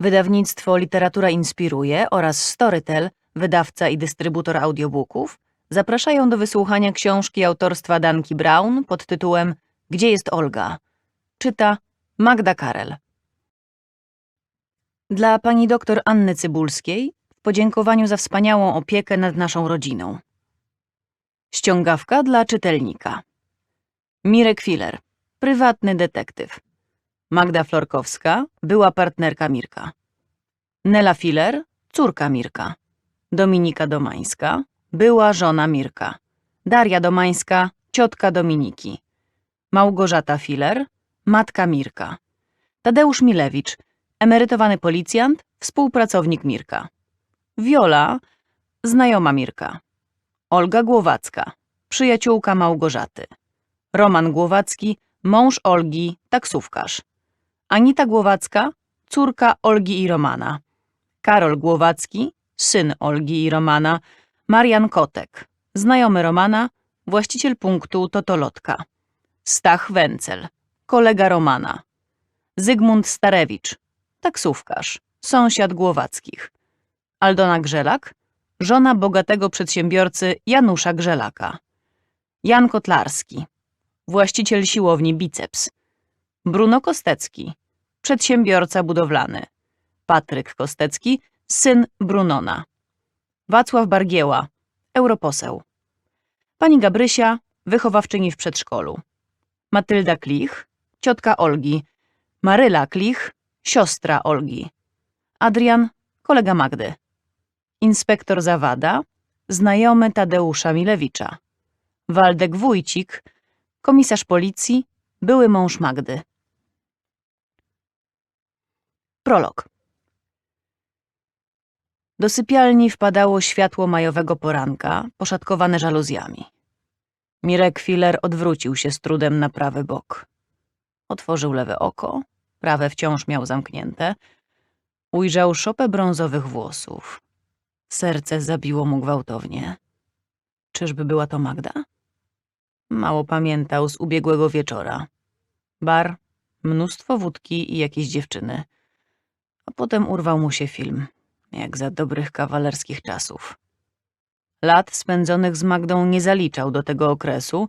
Wydawnictwo Literatura Inspiruje oraz Storytel, wydawca i dystrybutor audiobooków, zapraszają do wysłuchania książki autorstwa Danki Brown pod tytułem Gdzie jest Olga? Czyta Magda Karel. Dla pani doktor Anny Cybulskiej w podziękowaniu za wspaniałą opiekę nad naszą rodziną. Ściągawka dla czytelnika. Mirek Filer, prywatny detektyw. Magda Florkowska, była partnerka Mirka. Nela Filer, córka Mirka. Dominika Domańska, była żona Mirka. Daria Domańska, ciotka Dominiki. Małgorzata Filer, matka Mirka. Tadeusz Milewicz, emerytowany policjant, współpracownik Mirka. Wiola, znajoma Mirka. Olga Głowacka, przyjaciółka Małgorzaty. Roman Głowacki, mąż Olgi, taksówkarz. Anita Głowacka, córka Olgi i Romana. Karol Głowacki, syn Olgi i Romana. Marian Kotek, znajomy Romana, właściciel punktu Totolotka. Stach Wencel, kolega Romana. Zygmunt Starewicz, taksówkarz, sąsiad Głowackich. Aldona Grzelak, żona bogatego przedsiębiorcy Janusza Grzelaka. Jan Kotlarski, właściciel siłowni Biceps. Bruno Kostecki, przedsiębiorca budowlany. Patryk Kostecki, syn Brunona. Wacław Bargieła, europoseł. Pani Gabrysia, wychowawczyni w przedszkolu. Matylda Klich, ciotka Olgi. Maryla Klich, siostra Olgi. Adrian, kolega Magdy. Inspektor Zawada, znajomy Tadeusza Milewicza. Waldek Wójcik, komisarz policji, były mąż Magdy. Prolog. Do sypialni wpadało światło majowego poranka, poszatkowane żaluzjami. Mirek Filer odwrócił się z trudem na prawy bok. Otworzył lewe oko, prawe wciąż miał zamknięte. Ujrzał szopę brązowych włosów. Serce zabiło mu gwałtownie. Czyżby była to Magda? Mało pamiętał z ubiegłego wieczora. Bar, mnóstwo wódki i jakieś dziewczyny. A potem urwał mu się film, jak za dobrych kawalerskich czasów. Lat spędzonych z Magdą nie zaliczał do tego okresu,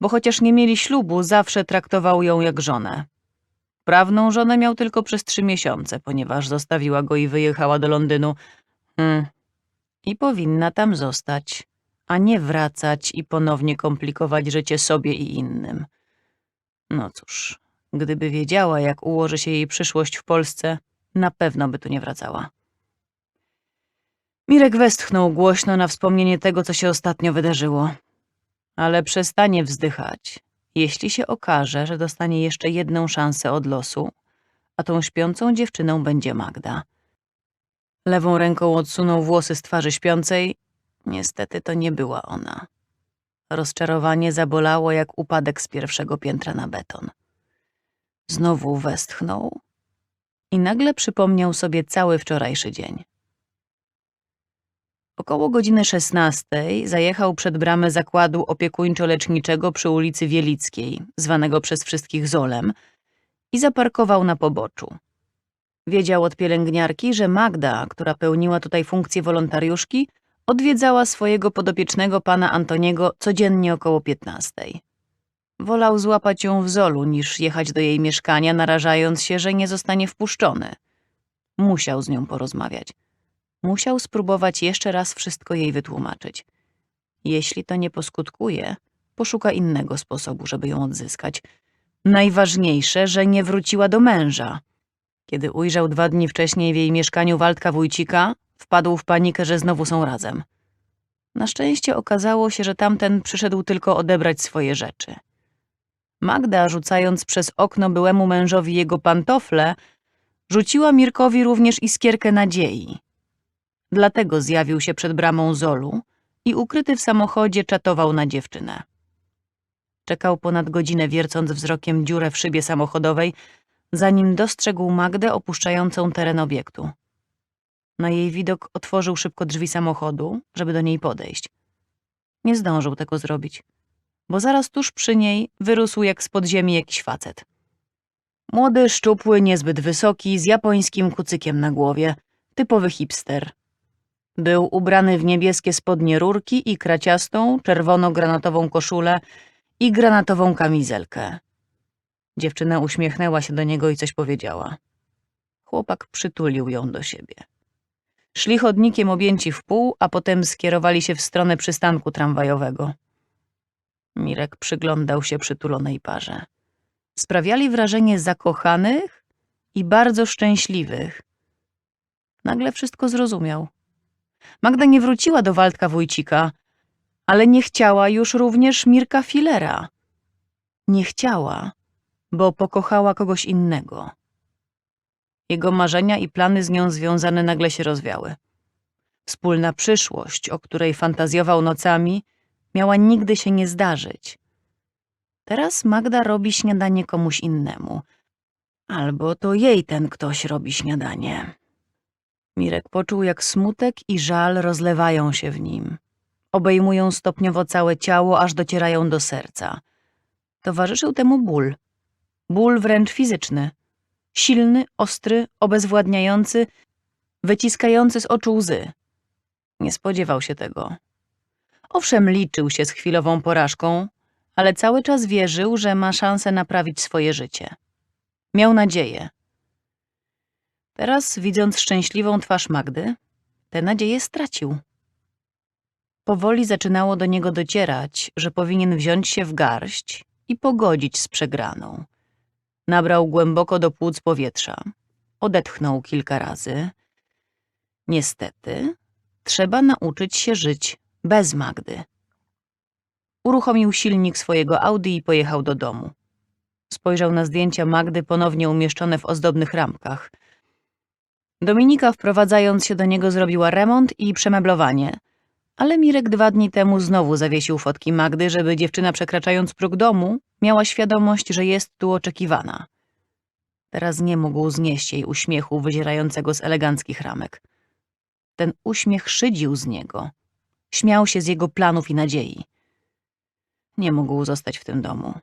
bo chociaż nie mieli ślubu, zawsze traktował ją jak żonę. Prawną żonę miał tylko przez trzy miesiące, ponieważ zostawiła go i wyjechała do Londynu. Hmm. I powinna tam zostać, a nie wracać i ponownie komplikować życie sobie i innym. No cóż, gdyby wiedziała, jak ułoży się jej przyszłość w Polsce, na pewno by tu nie wracała. Mirek westchnął głośno na wspomnienie tego, co się ostatnio wydarzyło. Ale przestanie wzdychać, jeśli się okaże, że dostanie jeszcze jedną szansę od losu, a tą śpiącą dziewczyną będzie Magda. Lewą ręką odsunął włosy z twarzy śpiącej. Niestety to nie była ona. Rozczarowanie zabolało jak upadek z pierwszego piętra na beton. Znowu westchnął i nagle przypomniał sobie cały wczorajszy dzień. Około godziny 16 zajechał przed bramę zakładu opiekuńczo-leczniczego przy ulicy Wielickiej, zwanego przez wszystkich Zolem, i zaparkował na poboczu. Wiedział od pielęgniarki, że Magda, która pełniła tutaj funkcję wolontariuszki, odwiedzała swojego podopiecznego pana Antoniego codziennie około 15. Wolał złapać ją w Zolu, niż jechać do jej mieszkania, narażając się, że nie zostanie wpuszczony. Musiał z nią porozmawiać. Musiał spróbować jeszcze raz wszystko jej wytłumaczyć. Jeśli to nie poskutkuje, poszuka innego sposobu, żeby ją odzyskać. Najważniejsze, że nie wróciła do męża. Kiedy ujrzał dwa dni wcześniej w jej mieszkaniu Waldka Wójcika, wpadł w panikę, że znowu są razem. Na szczęście okazało się, że tamten przyszedł tylko odebrać swoje rzeczy. Magda, rzucając przez okno byłemu mężowi jego pantofle, rzuciła Mirkowi również iskierkę nadziei. Dlatego zjawił się przed bramą Zolu i ukryty w samochodzie czatował na dziewczynę. Czekał ponad godzinę, wiercąc wzrokiem dziurę w szybie samochodowej, zanim dostrzegł Magdę opuszczającą teren obiektu. Na jej widok otworzył szybko drzwi samochodu, żeby do niej podejść. Nie zdążył tego zrobić, bo zaraz tuż przy niej wyrósł jak z podziemi jakiś facet. Młody, szczupły, niezbyt wysoki, z japońskim kucykiem na głowie. Typowy hipster. Był ubrany w niebieskie spodnie rurki i kraciastą, czerwono-granatową koszulę i granatową kamizelkę. Dziewczyna uśmiechnęła się do niego i coś powiedziała. Chłopak przytulił ją do siebie. Szli chodnikiem objęci w pół, a potem skierowali się w stronę przystanku tramwajowego. Mirek przyglądał się przytulonej parze. Sprawiali wrażenie zakochanych i bardzo szczęśliwych. Nagle wszystko zrozumiał. Magda nie wróciła do Waldka Wójcika, ale nie chciała już również Mirka Filera. Nie chciała, bo pokochała kogoś innego. Jego marzenia i plany z nią związane nagle się rozwiały. Wspólna przyszłość, o której fantazjował nocami, miała nigdy się nie zdarzyć. Teraz Magda robi śniadanie komuś innemu. Albo to jej ten ktoś robi śniadanie. Mirek poczuł, jak smutek i żal rozlewają się w nim. Obejmują stopniowo całe ciało, aż docierają do serca. Towarzyszył temu ból. Ból wręcz fizyczny. Silny, ostry, obezwładniający, wyciskający z oczu łzy. Nie spodziewał się tego. Owszem, liczył się z chwilową porażką, ale cały czas wierzył, że ma szansę naprawić swoje życie. Miał nadzieję. Teraz, widząc szczęśliwą twarz Magdy, tę nadzieję stracił. Powoli zaczynało do niego docierać, że powinien wziąć się w garść i pogodzić z przegraną. Nabrał głęboko do płuc powietrza. Odetchnął kilka razy. Niestety, trzeba nauczyć się żyć bez Magdy. Uruchomił silnik swojego Audi i pojechał do domu. Spojrzał na zdjęcia Magdy ponownie umieszczone w ozdobnych ramkach. Dominika wprowadzając się do niego zrobiła remont i przemeblowanie, ale Mirek dwa dni temu znowu zawiesił fotki Magdy, żeby dziewczyna przekraczając próg domu miała świadomość, że jest tu oczekiwana. Teraz nie mógł znieść jej uśmiechu wyzierającego z eleganckich ramek. Ten uśmiech szydził z niego. Śmiał się z jego planów i nadziei. Nie mógł zostać w tym domu.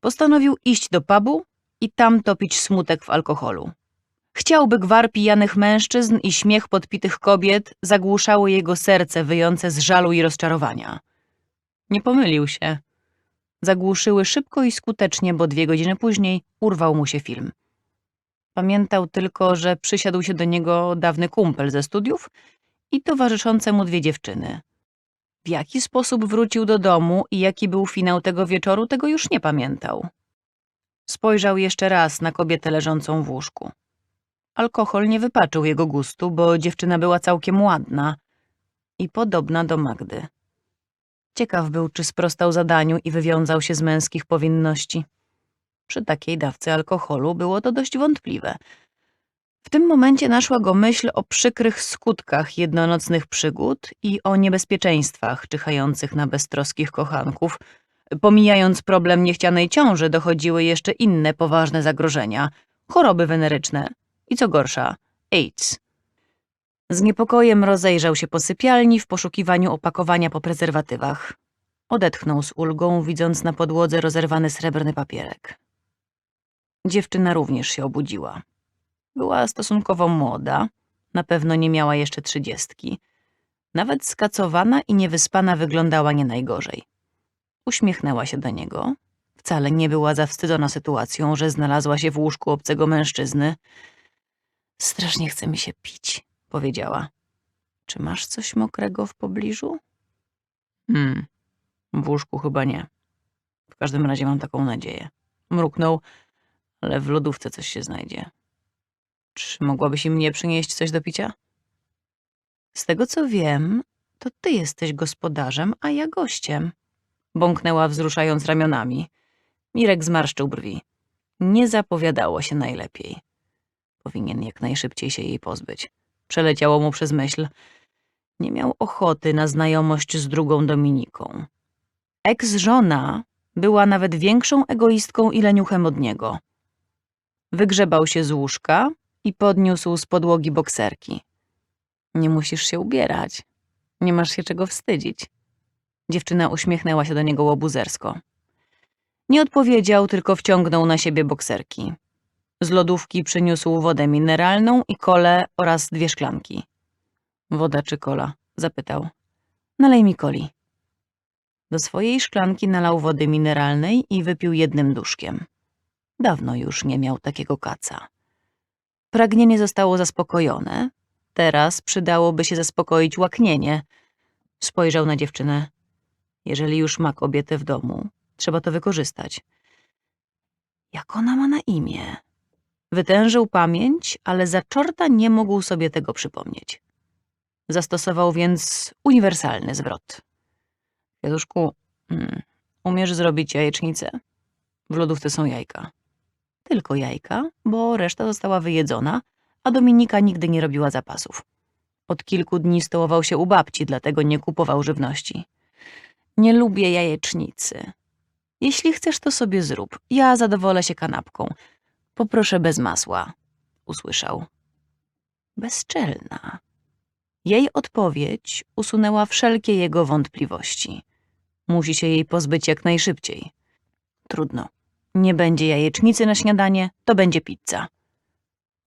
Postanowił iść do pubu i tam topić smutek w alkoholu. Chciałby gwar pijanych mężczyzn i śmiech podpitych kobiet zagłuszały jego serce wyjące z żalu i rozczarowania. Nie pomylił się. Zagłuszyły szybko i skutecznie, bo dwie godziny później urwał mu się film. Pamiętał tylko, że przysiadł się do niego dawny kumpel ze studiów i towarzyszące mu dwie dziewczyny. W jaki sposób wrócił do domu i jaki był finał tego wieczoru, tego już nie pamiętał. Spojrzał jeszcze raz na kobietę leżącą w łóżku. Alkohol nie wypaczył jego gustu, bo dziewczyna była całkiem ładna i podobna do Magdy. Ciekaw był, czy sprostał zadaniu i wywiązał się z męskich powinności. Przy takiej dawce alkoholu było to dość wątpliwe. W tym momencie naszła go myśl o przykrych skutkach jednonocnych przygód i o niebezpieczeństwach czyhających na beztroskich kochanków. Pomijając problem niechcianej ciąży, dochodziły jeszcze inne poważne zagrożenia. Choroby weneryczne i co gorsza, AIDS. Z niepokojem rozejrzał się po sypialni w poszukiwaniu opakowania po prezerwatywach. Odetchnął z ulgą, widząc na podłodze rozerwany srebrny papierek. Dziewczyna również się obudziła. Była stosunkowo młoda, na pewno nie miała jeszcze trzydziestki. Nawet skacowana i niewyspana wyglądała nie najgorzej. Uśmiechnęła się do niego. Wcale nie była zawstydzona sytuacją, że znalazła się w łóżku obcego mężczyzny. Strasznie chce mi się pić, powiedziała. Czy masz coś mokrego w pobliżu? Hmm, w łóżku chyba nie. W każdym razie mam taką nadzieję. Mruknął, ale w lodówce coś się znajdzie. Czy mogłabyś im mnie przynieść coś do picia? Z tego co wiem, to ty jesteś gospodarzem, a ja gościem. Bąknęła wzruszając ramionami. Mirek zmarszczył brwi. Nie zapowiadało się najlepiej. Powinien jak najszybciej się jej pozbyć. Przeleciało mu przez myśl. Nie miał ochoty na znajomość z drugą Dominiką. Eks-żona była nawet większą egoistką i leniuchem od niego. Wygrzebał się z łóżka i podniósł z podłogi bokserki. Nie musisz się ubierać. Nie masz się czego wstydzić. Dziewczyna uśmiechnęła się do niego łobuzersko. Nie odpowiedział, tylko wciągnął na siebie bokserki. Z lodówki przyniósł wodę mineralną i kolę oraz dwie szklanki. Woda czy kola? zapytał. Nalej mi coli. Do swojej szklanki nalał wody mineralnej i wypił jednym duszkiem. Dawno już nie miał takiego kaca. Pragnienie zostało zaspokojone. Teraz przydałoby się zaspokoić łaknienie. Spojrzał na dziewczynę. Jeżeli już ma kobietę w domu, trzeba to wykorzystać. Jak ona ma na imię? Wytężył pamięć, ale za czorta nie mógł sobie tego przypomnieć. Zastosował więc uniwersalny zwrot. Jaduszku, hmm, umiesz zrobić jajecznicę? W lodówce są jajka. Tylko jajka, bo reszta została wyjedzona, a Dominika nigdy nie robiła zapasów. Od kilku dni stołował się u babci, dlatego nie kupował żywności. Nie lubię jajecznicy. Jeśli chcesz, to sobie zrób. Ja zadowolę się kanapką. Poproszę bez masła, usłyszał. Bezczelna. Jej odpowiedź usunęła wszelkie jego wątpliwości. Musi się jej pozbyć jak najszybciej. Trudno. Nie będzie jajecznicy na śniadanie, to będzie pizza.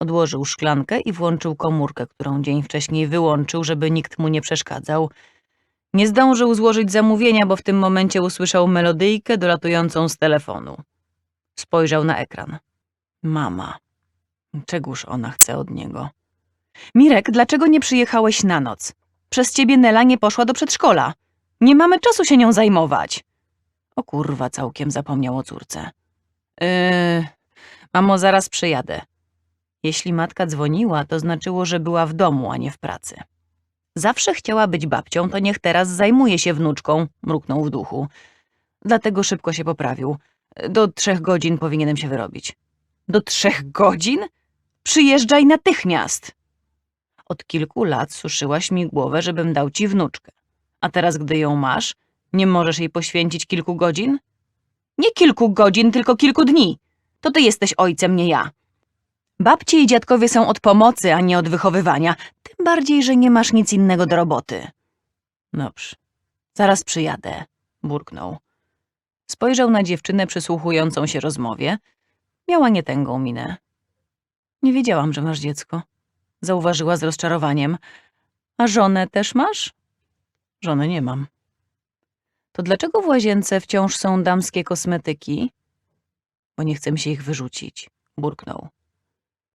Odłożył szklankę i włączył komórkę, którą dzień wcześniej wyłączył, żeby nikt mu nie przeszkadzał. Nie zdążył złożyć zamówienia, bo w tym momencie usłyszał melodyjkę dolatującą z telefonu. Spojrzał na ekran. Mama. Czegóż ona chce od niego? Mirek, dlaczego nie przyjechałeś na noc? Przez ciebie Nela nie poszła do przedszkola. Nie mamy czasu się nią zajmować. O kurwa, całkiem zapomniał o córce. Yy, mamo, zaraz przyjadę. Jeśli matka dzwoniła, to znaczyło, że była w domu, a nie w pracy. Zawsze chciała być babcią, to niech teraz zajmuje się wnuczką, mruknął w duchu. Dlatego szybko się poprawił. Do trzech godzin powinienem się wyrobić. Do trzech godzin? Przyjeżdżaj natychmiast! Od kilku lat suszyłaś mi głowę, żebym dał ci wnuczkę. A teraz, gdy ją masz, nie możesz jej poświęcić kilku godzin? Nie kilku godzin, tylko kilku dni. To ty jesteś ojcem, nie ja. Babcie i dziadkowie są od pomocy, a nie od wychowywania. Tym bardziej, że nie masz nic innego do roboty. Dobrze. Zaraz przyjadę, burknął. Spojrzał na dziewczynę przysłuchującą się rozmowie. Miała nietęgą minę. Nie wiedziałam, że masz dziecko. Zauważyła z rozczarowaniem. A żonę też masz? Żony nie mam. To dlaczego w łazience wciąż są damskie kosmetyki? Bo nie chcę mi się ich wyrzucić, burknął.